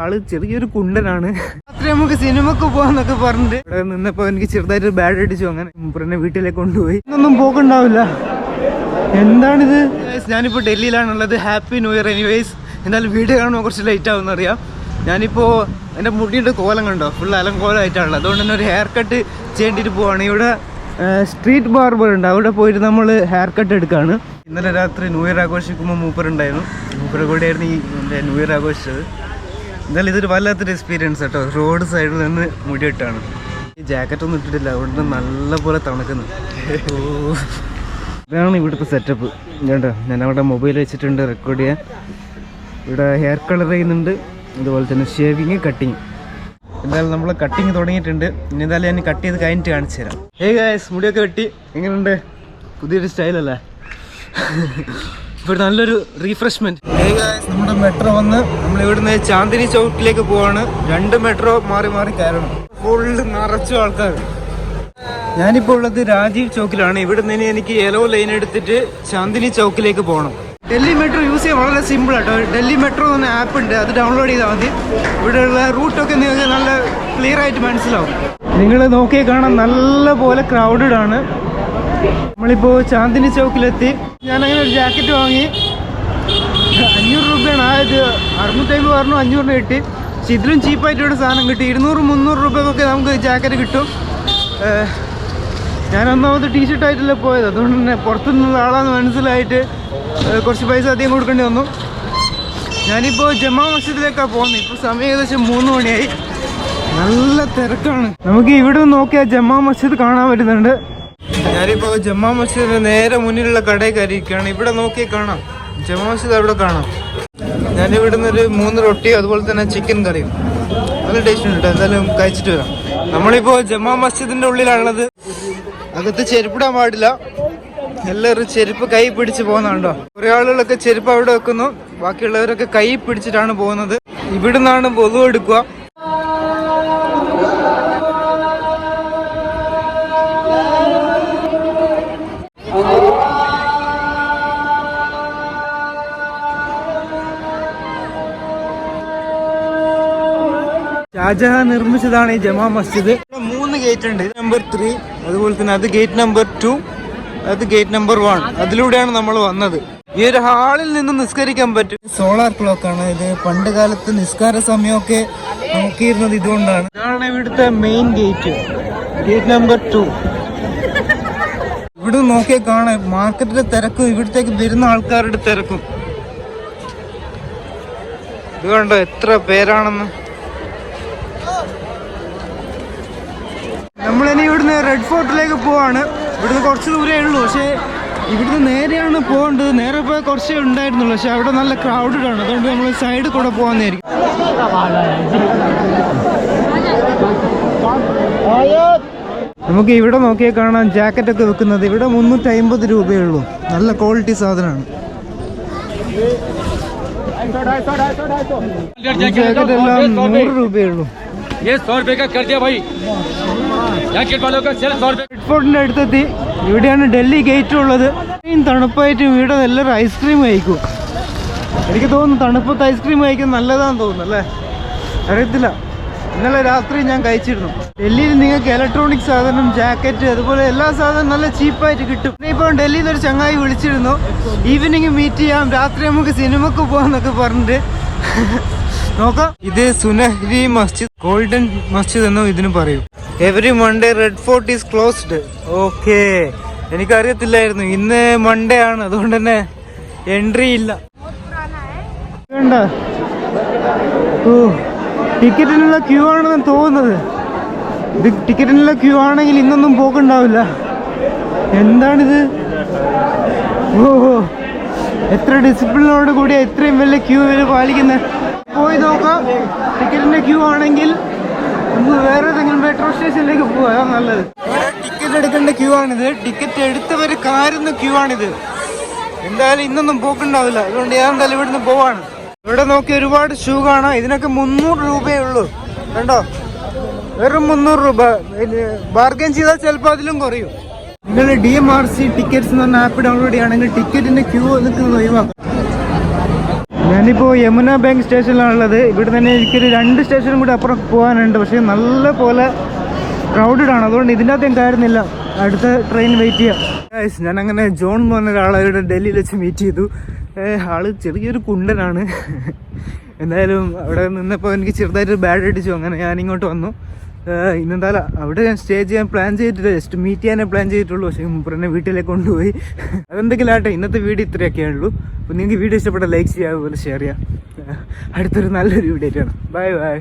ആൾ ചെറിയൊരു കുണ്ടനാണ്. അത്രേ നമുക്ക് സിനിമക്ക് പോവാന്നൊക്കെ പറഞ്ഞിട്ട് ഇവിടെ നിന്നപ്പോ എനിക്ക് ചെറുതായിട്ട് ബാഡ് അടിച്ചു. അങ്ങനെ മൂപ്പരെന്നെ വീട്ടിലേക്ക് കൊണ്ടുപോയി. ഇന്നൊന്നും പോക്കുണ്ടാവില്ല. എന്താണിത്? ഞാനിപ്പോ ഡൽഹിയിലാണുള്ളത്. ഹാപ്പി ന്യൂ ഇയർ എനിവേസ് എന്നാലും വീഡിയോ കാണുമ്പോൾ കുറച്ച് ലേറ്റ് ആവുമെന്ന് അറിയാം. ഞാനിപ്പോ എന്റെ മുടിയുടെ കോലം കണ്ടോ? ഫുൾ അലങ്കോലമായിട്ടാണുള്ളത് അതുകൊണ്ട് തന്നെ ഒരു ഹെയർ കട്ട് ചെയ്യേണ്ടിട്ട് പോവാണ്. ഇവിടെ സ്ട്രീറ്റ് ബാർബർ ഉണ്ട്. അവിടെ പോയിട്ട് നമ്മൾ ഹെയർ കട്ട് എടുക്കുകയാണ് ഇന്നലെ രാത്രി ന്യൂ ഇയർ ആഘോഷിക്കുമ്പോൾ മൂപ്പർ ഉണ്ടായിരുന്നു മൂപ്പറെ കൂടെയായിരുന്നു ഈ ന്യൂ ഇയർ ആഘോഷിച്ചത്. എന്തായാലും ഇതൊരു വല്ലാത്തൊരു എക്സ്പീരിയൻസ് കേട്ടോ റോഡ് സൈഡിൽ നിന്ന് മുടിയിട്ടാണ് ഈ ജാക്കറ്റ് ഒന്നും ഇട്ടിട്ടില്ല. അതുകൊണ്ട് നല്ലപോലെ തണുക്കുന്നു. ഇതാണ് ഇവിടുത്തെ സെറ്റപ്പ് കേട്ടോ ഞാൻ അവിടെ മൊബൈൽ വെച്ചിട്ടുണ്ട് റെക്കോർഡ് ചെയ്യാൻ. ഇവിടെ ഹെയർ കളർ ചെയ്യുന്നുണ്ട്. അതുപോലെ തന്നെ ഷേവിങ് കട്ടിങ് എന്തായാലും നമ്മൾ കട്ടിങ് തുടങ്ങിയിട്ടുണ്ട്. ഇനി എന്തായാലും ഞാൻ കട്ട് ചെയ്ത് കഴിഞ്ഞിട്ട് കാണിച്ചു തരാം. ഗായസ് മുടിയൊക്കെ വെട്ടി. എങ്ങനെയുണ്ട്? പുതിയൊരു സ്റ്റൈലല്ലേ ഇപ്പോൾ നല്ലൊരു റീഫ്രഷ്മെന്റ് നമ്മുടെ മെട്രോ വന്ന് നമ്മൾ ഇവിടുന്ന് ചാന്ദിനി ചൗക്കിലേക്ക് പോവാണ്. രണ്ട് മെട്രോ മാറി മാറി കയറണം. ഫുള്ള് നിറച്ചു ആൾക്കാർ ഞാനിപ്പോൾ ഉള്ളത് രാജീവ് ചൗക്കിലാണ്. ഇവിടുന്ന് നിന്ന് എനിക്ക് യെല്ലോ ലൈൻ എടുത്തിട്ട് ചാന്ദിനി ചൗക്കിലേക്ക് പോകണം. ഡൽഹി മെട്രോ യൂസ് ചെയ്യാൻ വളരെ സിമ്പിൾ ആട്ടോ. ഡൽഹി മെട്രോ എന്ന ആപ്പ് ഉണ്ട്. അത് ഡൗൺലോഡ് ചെയ്താൽ മതി. ഇവിടെയുള്ള റൂട്ടൊക്കെ നിങ്ങൾക്ക് നല്ല ക്ലിയർ ആയിട്ട് മനസ്സിലാവും. നിങ്ങൾ നോക്കിയാൽ കാണാൻ നല്ല പോലെ ക്രൗഡഡ് ആണ്. നമ്മളിപ്പോൾ ചാന്ദിനി ചൗക്കിലെത്തി. ഞാൻ അങ്ങനെ ഒരു ജാക്കറ്റ് വാങ്ങി. അഞ്ഞൂറ് രൂപയാണ്. ആ ഇത് അറുന്നൂറ്റമ്പത് പറഞ്ഞു അഞ്ഞൂറിന് കിട്ടി. പക്ഷെ ഇതിലും ചീപ്പായിട്ട് സാധനം കിട്ടി. ഇരുന്നൂറ് മുന്നൂറ് രൂപക്കൊക്കെ നമുക്ക് ജാക്കറ്റ് കിട്ടും. ഞാൻ ഒന്നാമത് ടീഷർട്ട് ആയിട്ടല്ല പോയത്. അതുകൊണ്ട് തന്നെ പുറത്തുനിന്ന് ആളാന്ന് മനസ്സിലായിട്ട് കുറച്ച് പൈസ അധികം കൊടുക്കേണ്ടി വന്നു. ഞാനിപ്പോൾ ജമാ മസ്ജിദിലേക്കാണ് പോകുന്നത്. ഇപ്പോൾ സമയം ഏകദേശം മൂന്ന് മണിയായി. നല്ല തിരക്കാണ്. നമുക്ക് ഇവിടെ നോക്കിയാൽ ജമാ മസ്ജിദ് കാണാൻ പറ്റുന്നുണ്ട്. ഞാനിപ്പോൾ ജമാ മസ്ജിദിന് നേരെ മുന്നിലുള്ള കടയിൽ കയറിയിരിക്കുകയാണ്. ഇവിടെ നോക്കി കാണാം. ജമാ മസ്ജിദ് അവിടെ കാണാം. ഞാൻ നിന്നൊരു മൂന്ന് റൊട്ടി അതുപോലെ തന്നെ ചിക്കൻ കറിയും. നല്ല ടേസ്റ്റ് ഉണ്ട്. എന്തായാലും കഴിച്ചിട്ട് വരാം. നമ്മളിപ്പോ ജമാ മസ്ജിദിന്റെ ഉള്ളിലാണുള്ളത്. അകത്ത് ചെരുപ്പിടാൻ പാടില്ല. എല്ലാവരും ചെരുപ്പ് കൈ പിടിച്ച് പോകുന്നുണ്ടോ കുറെ ആളുകളൊക്കെ ചെരുപ്പ് അവിടെ വെക്കുന്നു. ബാക്കിയുള്ളവരൊക്കെ കൈ പിടിച്ചിട്ടാണ് പോകുന്നത്. ഇവിടുന്നാണ് പൊതു എടുക്കുക. ഷാജഹാൻ നിർമ്മിച്ചതാണ് ഈ ജമാ മസ്ജിദ്. മൂന്ന് ഗേറ്റ് ഉണ്ട്. നമ്പർ ത്രീ അതുപോലെ തന്നെ അത് ഗേറ്റ് നമ്പർ ടു അത് ഗേറ്റ് നമ്പർ വൺ അതിലൂടെയാണ് നമ്മൾ വന്നത്. ഈ ഒരു ഹാളിൽ നിന്ന് നിസ്കരിക്കാൻ പറ്റും. സോളാർ ക്ലോക്ക് ആണ്. ഇത് പണ്ട് കാലത്ത് നിസ്കാര സമയമൊക്കെ നോക്കിയിരുന്നത് ഇതുകൊണ്ടാണ്. ഇതാണ് ഇവിടുത്തെ main gate gate number two ഇവിടെ നോക്കിയാൽ കാണാം. മാർക്കറ്റിലെ തിരക്കും ഇവിടത്തേക്ക് വരുന്ന ആൾക്കാരുടെ തിരക്കും. ഇത് കണ്ടോ എത്ര പേരാണെന്ന്? നമ്മളിനി ഇവിടുന്ന് റെഡ് ഫോർട്ടിലേക്ക് പോവാണ്. ഇവിടുന്ന് കുറച്ച് ദൂരേ ഉള്ളൂ. പക്ഷേ ഇവിടുന്ന് നേരെയാണ് പോകേണ്ടത്. നേരെ പോയാൽ കുറച്ചേ ഉണ്ടായിരുന്നുള്ളൂ. പക്ഷെ അവിടെ നല്ല ക്രൗഡഡ് ആണ്. അതുകൊണ്ട് നമ്മൾ സൈഡിൽ കൂടെ പോകാന്നായിരിക്കും നമുക്ക് ഇവിടെ നോക്കിയാൽ കാണാം. ജാക്കറ്റ് ഒക്കെ വെക്കുന്നത് ഇവിടെ മുന്നൂറ്റി അമ്പത് രൂപയേ ഉള്ളൂ. നല്ല ക്വാളിറ്റി സാധനമാണ്. ജാക്കറ്റ് എല്ലാം നൂറ് രൂപയേ ഉള്ളൂ. ഫുഡിന്റെ ഇവിടെയാണ് ഡൽഹി ഗേറ്റ് ഉള്ളത്. തണുപ്പായിട്ട് ഇവിടെ എല്ലാവരും ഐസ്ക്രീം കഴിക്കും. എനിക്ക് തോന്നുന്നു തണുപ്പത്ത് ഐസ്ക്രീം കഴിക്കാൻ നല്ലതാന്ന് തോന്നുന്നു അല്ലേ? അറിയത്തില്ല. ഇന്നലെ രാത്രി ഞാൻ കഴിച്ചിരുന്നു. ഡൽഹിയിൽ നിങ്ങൾക്ക് ഇലക്ട്രോണിക് സാധനം ജാക്കറ്റ് അതുപോലെ എല്ലാ സാധനവും നല്ല ചീപ്പായിട്ട് കിട്ടും. പിന്നെ ഇപ്പോൾ ഡൽഹിയിൽ ഒരു ചങ്ങായി വിളിച്ചിരുന്നു. ഈവനിങ് മീറ്റ് ചെയ്യാം രാത്രി നമുക്ക് സിനിമക്ക് പോകാമെന്നൊക്കെ പറഞ്ഞിട്ട്. നോക്കാം. ഇത് സുനഹരി മസ്ജിദ് ഗോൾഡൻ മസ്ജിദ് എന്നും ഇതിന് പറയും. Every Monday Red Fort is closed okay എനിക്കറിയത്തില്ലായിരുന്നു. ഇന്ന് മൺഡേ ആണ്. അതുകൊണ്ട് തന്നെ എൻട്രി ഇല്ല. ടിക്കറ്റിനുള്ള ക്യൂ ആണെന്ന് തോന്നുന്നത്. ഇത് ടിക്കറ്റിനുള്ള ക്യൂ ആണെങ്കിൽ ഇന്നൊന്നും പോക്കുണ്ടാവില്ല. എന്താണിത്? ഓ. എത്ര ഡിസിപ്ലിനോട് കൂടിയാ ഇത്രയും വലിയ ക്യൂ വരെ പാലിക്കുന്നത് പോയി നോക്കാം. ടിക്കറ്റിന്റെ ക്യൂ ആണെങ്കിൽ വേറെ ഏതെങ്കിലും മെട്രോ സ്റ്റേഷനിലേക്ക് പോവാ. നല്ലത്. ടിക്കറ്റ് എടുക്കേണ്ട ക്യൂ ആണിത്. ടിക്കറ്റ് എടുത്തവര് കാരുന്ന ക്യൂ ആണിത്. എന്തായാലും ഇന്നൊന്നും പോക്കുണ്ടാവില്ല. അതുകൊണ്ട് ഞാൻ എന്തായാലും ഇവിടുന്ന് പോവാണ്. ഇവിടെ നോക്കി ഒരുപാട് ഷൂ കാണാം. ഇതിനൊക്കെ മുന്നൂറ് രൂപയേ ഉള്ളൂ. കണ്ടോ? വെറും മുന്നൂറ് രൂപ. ബാർഗൻ ചെയ്താൽ ചിലപ്പോൾ അതിലും കുറയും. നിങ്ങൾ D M R C tickets എന്ന് പറഞ്ഞ ആപ്പ് ഡൗൺലോഡ് ചെയ്യുകയാണെങ്കിൽ ടിക്കറ്റിന്റെ ക്യൂ നിൽക്കുന്നത് ഒഴിവാക്കും. ഞാനിപ്പോൾ യമുന ബാങ്ക് സ്റ്റേഷനിലാണുള്ളത്. ഇവിടെ തന്നെ എനിക്കൊരു രണ്ട് സ്റ്റേഷനും കൂടി അപ്പുറം പോകാനുണ്ട്. പക്ഷേ നല്ല പോലെ ക്രൗഡഡ് ആണ്. അതുകൊണ്ട് ഇതിന്റെ അകത്ത് കയറുന്നില്ല. അടുത്ത ട്രെയിൻ വെയിറ്റ് ചെയ്യാം. ഞാൻ അങ്ങനെ ജോൺ എന്ന് പറഞ്ഞ ഒരാളായിട്ട് ഡൽഹിയിൽ വെച്ച് മീറ്റ് ചെയ്തു. ആൾ ചെറിയൊരു കുണ്ടനാണ്. എന്തായാലും അവിടെ നിന്നപ്പോൾ എനിക്ക് ചെറുതായിട്ട് ബാഡ് അടിച്ചു. അങ്ങനെ ഞാനിങ്ങോട്ട് വന്നു. ഇന്നെന്തായാലും അവിടെ ഞാൻ സ്റ്റേ ചെയ്യാൻ പ്ലാൻ ചെയ്തിട്ടില്ല. ജസ്റ്റ് മീറ്റ് ചെയ്യാനേ പ്ലാൻ ചെയ്തിട്ടുള്ളൂ. പക്ഷേ മുപ്പറിനെ വീട്ടിലേക്ക് കൊണ്ടുപോയി. അതെന്തെങ്കിലും ആട്ടെ ഇന്നത്തെ വീഡിയോ ഇത്രയൊക്കെ ഉള്ളൂ അപ്പോൾ നിങ്ങൾക്ക് വീഡിയോ ഇഷ്ടപ്പെട്ട ലൈക്ക് ചെയ്യുക അതുപോലെ ഷെയർ ചെയ്യുക അടുത്തൊരു നല്ലൊരു വീഡിയോ ആണ് ബൈ ബൈ